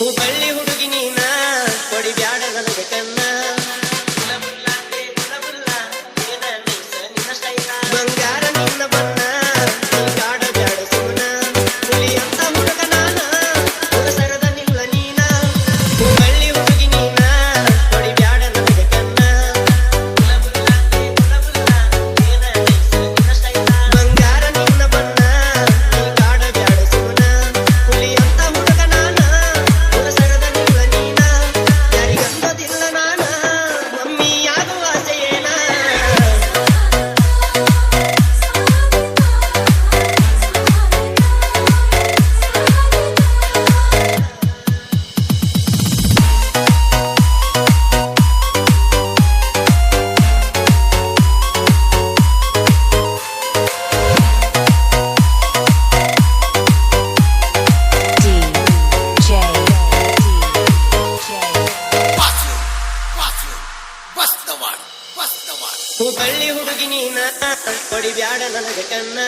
ಹುಬ್ಬಳ್ಳಿ ಹುಡುಗಿ ನೀನಾ? ಹೂ ಹುಡುಗಿ ನೀನ. ಕೊಡಿಬ್ಯಾಡ ನನಗೆ ಕನ್ನ.